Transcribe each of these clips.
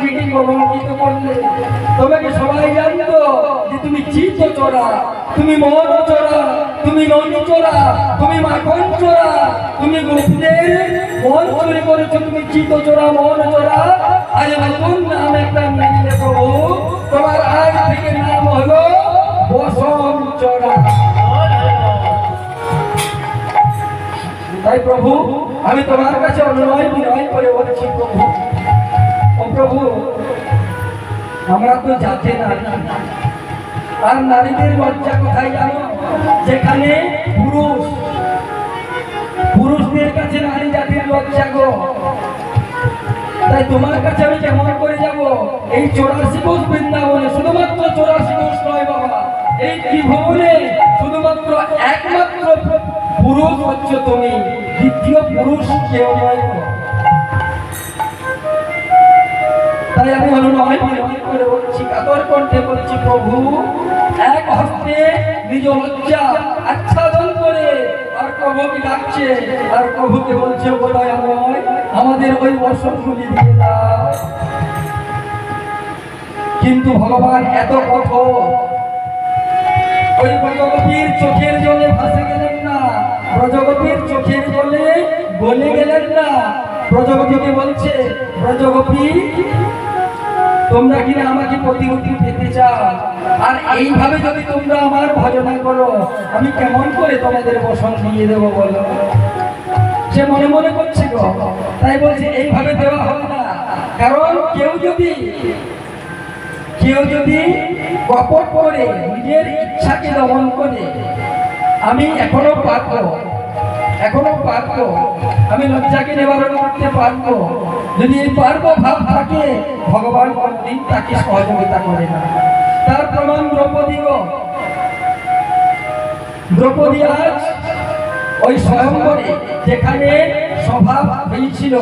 নিজেকে কলঙ্কিত করলে। তোমাকে সবাই জানতো যে তুমি চিত্ত চোরা, তুমি মন চোরা, তুমি নন চোরা, তুমি মাখন চোরা, তুমি গোপীদের মন চুরি করেছ, তুমি চিত্ত চোরা, মন চোরা। আজ নতুন নাম একটা নিয়ে প্রভু তোমার আজ থেকে নাম হলো বসন চোরা। তাই প্রভু, আমি তোমার কাছে অনুনয় বিনয় করে বলছি প্রভু। প্রভু, আমরা তো যাতে নারী। আর নারীদের লজ্জা কোথায় জানো? যেখানে পুরুষ, পুরুষদের কাছে নারী জাতির লজ্জা গো। তাই তোমার কাছে আমি কেমন করে যাব, এই চৌরাশি কোষ বৃন্দাবনে, শুধুমাত্র চৌরাশি কোষ নয় বাবা, এই ত্রিভুবনে শুধুমাত্র একমাত্র পুরুষ হচ্ছে তুমি, দ্বিতীয় পুরুষ কেউ নয় তাই আমি অনুনয় করে বলছি, কাতর কণ্ঠে বলছি, প্রভু, এক হস্তে নিজ লজ্জা আচ্ছাদন করে আর প্রভুকে ডাকছে, আর প্রভুকে বলছে বোধহয় আমায় আমাদের ওই বর্ষণগুলি দিয়ে দাও। কিন্তু ভগবান এত কঠোর, ওই ব্রজগতির চোখের জলে ভাসে গেলেন না ব্রজগতির চোখের জলে গলে গেলেন না ব্রজগতিকে বলছে ব্রজগতি তোমরা কিনা আমাকে প্রতিমূর্তি পেতে চাও? আর এইভাবে যদি তোমরা আমার ভজনা করো, আমি কেমন করে তোমাদের বসন দিয়ে দেবো বলো? সে মনে মনে করছে গো, তাই বলছে, এইভাবে দেওয়া হবে না। কারণ কেউ যদি কেউ যদি কপট করে নিজের ইচ্ছাকে দমন করে, আমি এখনও পারব এখনও পারব, আমি লজ্জাকে নিবারণ করতে পারব। যদি এই পারব ভাব থাকে, ভগবান কোনদিন তাকে সহযোগিতা করে না। তার প্রমাণ দ্রৌপদী দ্রৌপদী আজ ওই স্বয়ংবরে যেখানে সভা হয়েছিল,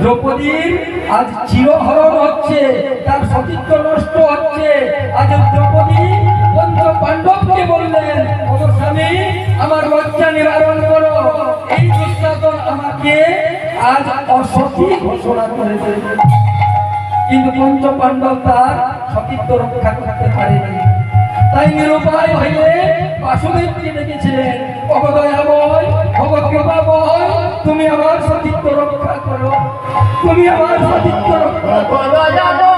দ্রৌপদীর আজ চিরহরণ হচ্ছে, তার সতীত্ব নষ্ট হচ্ছে। আজ দ্রৌপদী পঞ্চ পাণ্ডবকে বললেন আমার স্বামী, আমার লজ্জা নিবারণ আজ অসতী ঘোষণা করেছে। কিন্তু পঞ্চ পাণ্ডব তার সতীত্ব রক্ষা করতে পারেনি। তাই নিরুপায় হইলে বাসুদেবকে ডেকেছিলেন অবদয়াময় ভগৎকৃপাময় তুমি আমার সতীত্ব রক্ষা করো। তুমি আমার সতীত্ব রক্ষা করো।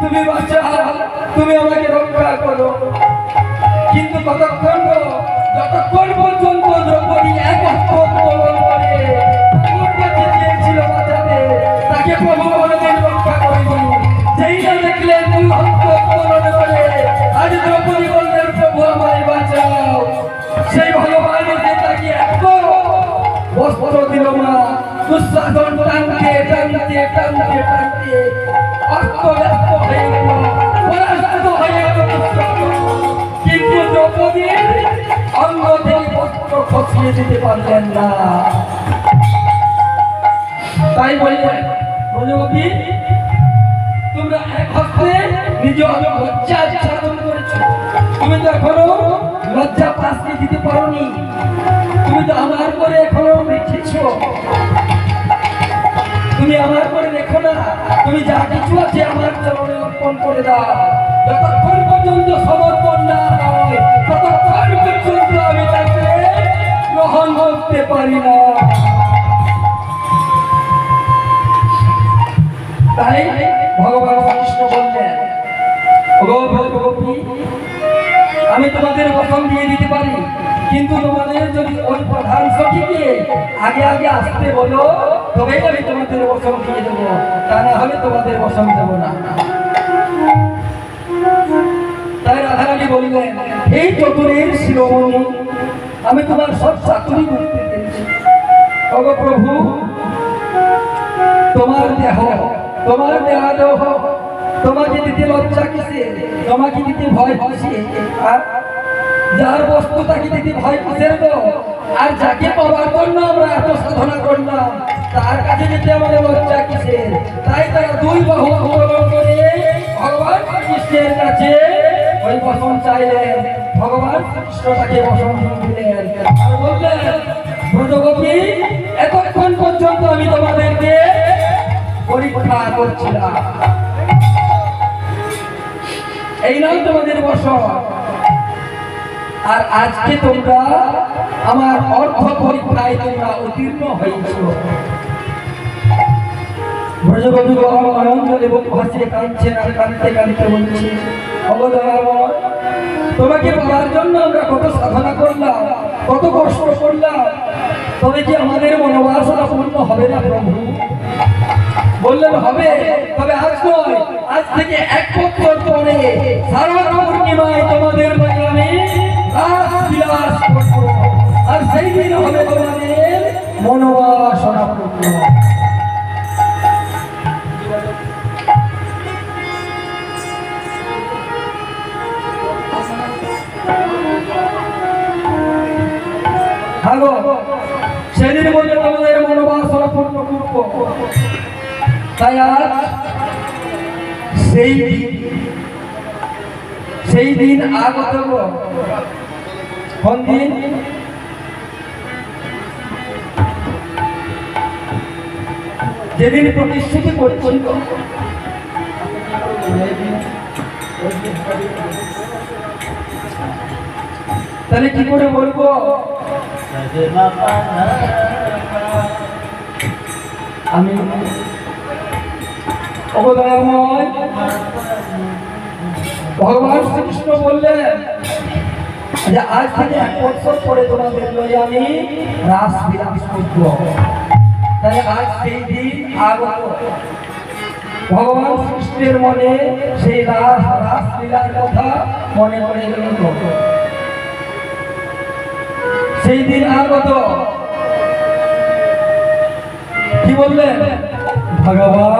তুমি বাঁচাও তুমি আমাকে রক্ষা করো। কিন্তু কতক্ষণ দুঃশাসন টানতে টানতে টানতে টানতে। অস্ত ব্যস্ত হয়ে গেল পরাস্ত হয়ে গেল কিন্তু দ্রৌপদীর অঙ্গ থেকে বস্ত্র খসিয়ে দিতে পারলেন না, তাই বললেন প্রজাপতি তোমরা এক হস্তে নিজ লজ্জা আচ্ছাদন করেছ। তুমি তো এখনও লজ্জা পাশকে দিতে পারোনি। তুমি তো আমার করে এখনও রেখেছ তুমি আমার করে রেখো না। তুমি যা কিছু আছে আমার চরণে অর্পণ করে দাও। যতক্ষণ পর্যন্ত সমর্পণ না হয়, ততক্ষণ পর্যন্ত আমি তাকে গ্রহণ করতে পারি না। তাই ভগবান কৃষ্ণ বললেন ভগবতী আমি তোমাদের বসন দিয়ে দিতে পারি। কিন্তু তোমাদের যদি ওই প্রধান সখীকে আগে আগে আসতে বলো, তবেই আমি তোমাদের বসন দিয়ে দেবো। তা না হলে তোমাদের বসন দেবো না। তাই রাধারানী বললেন এই চতুরের শিরোমণি, আমি তোমার সব চাতুরি করতে পেরেছি। প্রভু, তোমার দেহ তোমার দেহ তোমাকে দিতে লজ্জা কিসে? তোমাকে দিতে ভয় কিসে? আর যার বস্তু তাকে দিতে ভয় কিসের গো আর যাকে পাওয়ার জন্য আমরা এত সাধনা করলাম, তার কাছে যেতে আমাদের লজ্জা কিসের? তাই তারা দুই বাহু আন্দোলন করে ভগবান কৃষ্ণের কাছে ওই বসন চাইলেন। ভগবান কৃষ্ণ তাকে বসন দিলেন। আর বললেন ব্রজগোপী এতক্ষণ পর্যন্ত আমি তোমাদেরকে পরীক্ষা করছিলাম। এই নয় তোমাদের বসন। আর আজকে তোমরা আমার অর্থ পরীক্ষায় তোমরা উত্তীর্ণ হয়েছ। আনন্দ এবং কাঁদতে তোমাকে জন্য আমরা কত সাধনা কত তবে কি আমাদের মনোবাসনা পূর্ণ হবে না প্রভু? বললেন, হবে, তবে আজ নয়। আজ থেকে এক বছর পরে শারদ পূর্ণিমায় তোমাদের করব আর সেই দিন হবে তোমাদের মনোবাসনা পূর্ণ হ্যালো সেদিন বললে তোমাদের মনোবাসনা পূর্ণ করব। তাই আজ সেই সেই দিন আগত। কোন দিন? যেদিন প্রতিশ্রুতি করছিল তাহলে কি করে বলব? আমি ভগবান শ্রীকৃষ্ণ বললেন যে, আজ থেকে এক বছর পরে তোমাদের লই আমি রাস বিলাস করব। তাহলে আজ সেই দিন আগত ভগবান শ্রীকৃষ্ণের মনে সেই রাস রাস লীলার কথা মনে পড়ে গেল সেই দিন আগত কি বললেন? ভগবান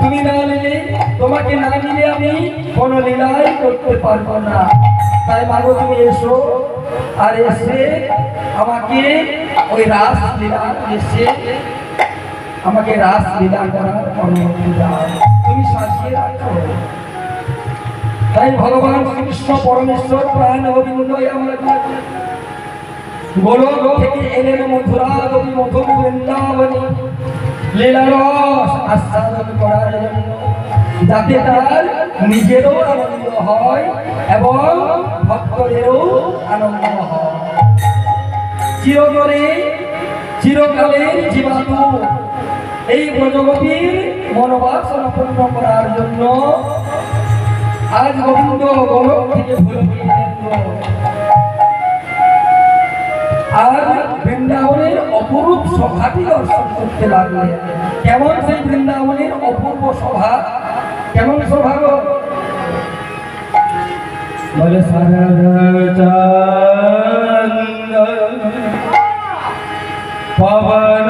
তুমি না নিলে, তোমাকে না নিলে আমি কোনো লীলাই করতে পারব না। তাই মাগো, তুমি এসো আর এসে আমাকে ওই রাস লীলা এসে আমাকে রাস লীলা করার অনুমতি দাও। তুমি সাজিয়ে রাখো। তাই ভগবান কৃষ্ণ পরমেশ্বর প্রাণ অভিনয় আমার গোলক থেকে এলেন মথুরা দেবী মধুর বৃন্দাবনী। লীলারস করার জন্য, যাতে তার নিজেরও আনন্দ হয় এবং ভক্তদেরও আনন্দ হয়। চিরতরে, চিরকালের জীবাণু এই ব্রজগোপীর মনোবাসনা পূর্ণ করার জন্য আজ গোবিন্দ গোলক থেকে আর বৃন্দাবনের অপরূপ সভাটি দর্শন করতে লাগলেন। কেমন সেই বৃন্দাবনের অপূর্ব সভা? কেমন সভা গো? বলে পবন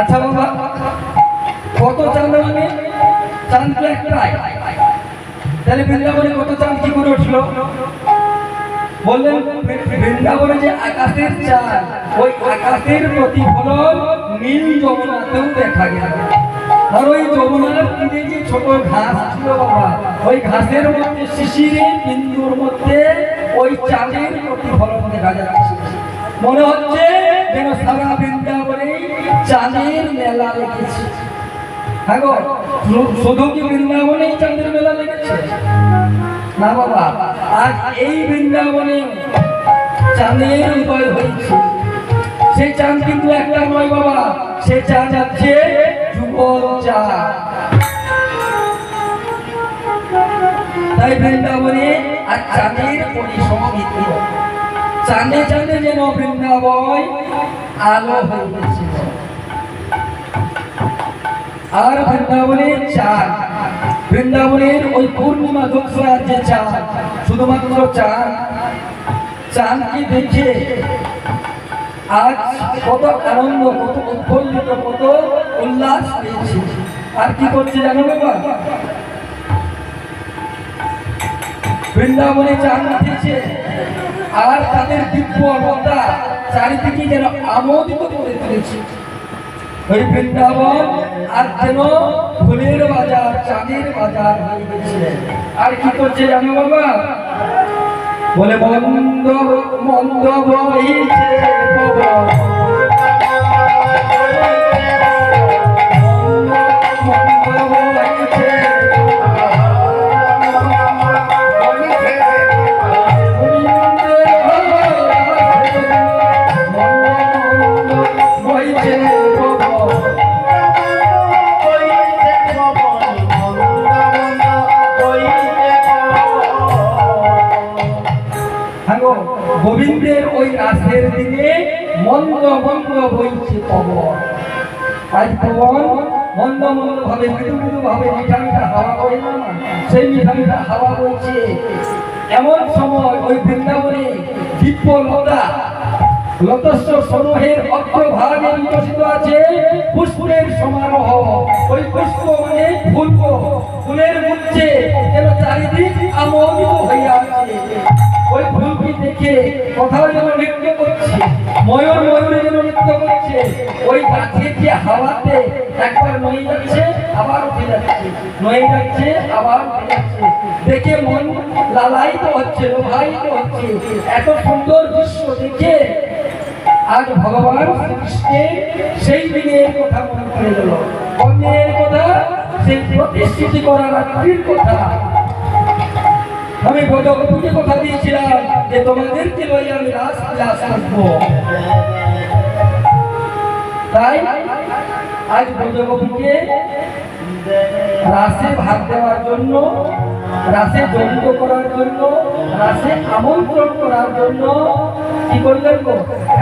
আচ্ছা বাবা, কত চাঁদ মানে চাঁদ তো একটাই। তাহলে বৃন্দাবনে কত চাঁদ কি করে উঠল? বললেন, বৃন্দাবনে যে আকাশের চাঁদ, ওই আকাশের প্রতিফলন নীল যমুনাতেও দেখা গেল। আর ওই যমুনার তীরে যে ছোট ঘাস ছিল বাবা, ওই ঘাসের মধ্যে শিশিরে বিন্দুর মধ্যে ওই চাঁদের প্রতিফলন দেখা যাচ্ছে। মনে হচ্ছে যেন সারা বৃন্দাবনে চাঁদের মেলা লেগেছে। হ্যাঁ শুধু কি বৃন্দাবনে চাঁদের মেলা লেগেছে? না বাবা, আজ এই বৃন্দাবনে চাঁদের উদয় হয়েছে। সেই চাঁদ কিন্তু একটা নয় বাবা সে চাঁদ যাচ্ছে যুগল চাঁদ। তাই বৃন্দাবনে আর চাঁদের পরিসমিত চাঁদে চাঁদে যেন বৃন্দাবন আলো হয়ে আর বৃন্দাবনের চাঁদ। বৃন্দাবনের ওই পূর্ণিমা দোসরার যে চাঁদ, শুধুমাত্র চাঁদ, চাঁদকে দেখে আজ কত আনন্দ, কত উৎফুল্লিত, কত উল্লাস পেয়েছি। আর কি করছে জানো বাবা? বৃন্দাবনে চাঁদ উঠেছে, আর তাদের দিব্য অবতা চারিদিকে যেন আমোদিত করে তুলেছে। ওই বৃন্দাবন আর যেন ফুলের বাজার, চাঁদের বাজার হয়ে গেছে। আর কি করছে জানো বাবা? বলে মন্দ মন্দ বইছে মন্দ মন্দ বইছে পবন আজ পবন মন্দ মন্দ ভাবে মৃদু মৃদু ভাবে মিঠা মিঠা হাওয়া বয় না? সেই মিঠা মিঠা হাওয়া বইছে এমন সময় ওই বৃন্দাবনে দিব্য লতা লতস্য সমূহের অগ্রভাগে বিকশিত আছে পুষ্পের সমারোহ। ওই পুষ্প মানে ফুল। ফুলের মধ্যে যেন চারিদিক আমোদিত হইয়া আছে। ওই ফুলটি দেখে কোথাও যেন নৃত্য ময়ূর ময়ূরে যেন নৃত্য করছে ওই গাছের যে হাওয়াতে একবার নয়ে যাচ্ছে, আবার উঠে যাচ্ছে। নয়ে যাচ্ছে, আবার উঠে যাচ্ছে। দেখে মন লালায়িত হচ্ছে, লোভায়িত হচ্ছে। এত সুন্দর দৃশ্য দেখে আজ ভগবান শ্রীকৃষ্ণের সেই দিনের কথা মনে করে গেল অন্যের কথা, সেই প্রতিষ্ঠিত করা রাত্রির কথা। আমি গজগপুকে কথা দিয়েছিলাম। যে তোমাদেরকে লই আমি রাসলীলা আসব তাই আজ গজগপুকে রাসে ভাগ দেওয়ার জন্য, রাসে জড়িত করার জন্য, রাসে আমন্ত্রণ করার জন্য কি করলেন?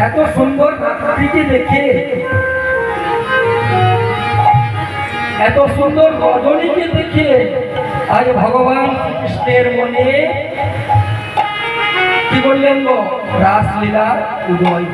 এত সুন্দর নাটকটিকে দেখে, এত সুন্দর রজনীকে দেখে আজ ভগবান শ্রীকৃষ্ণের মনে কি বললেন গো? রাসলীলা উদয়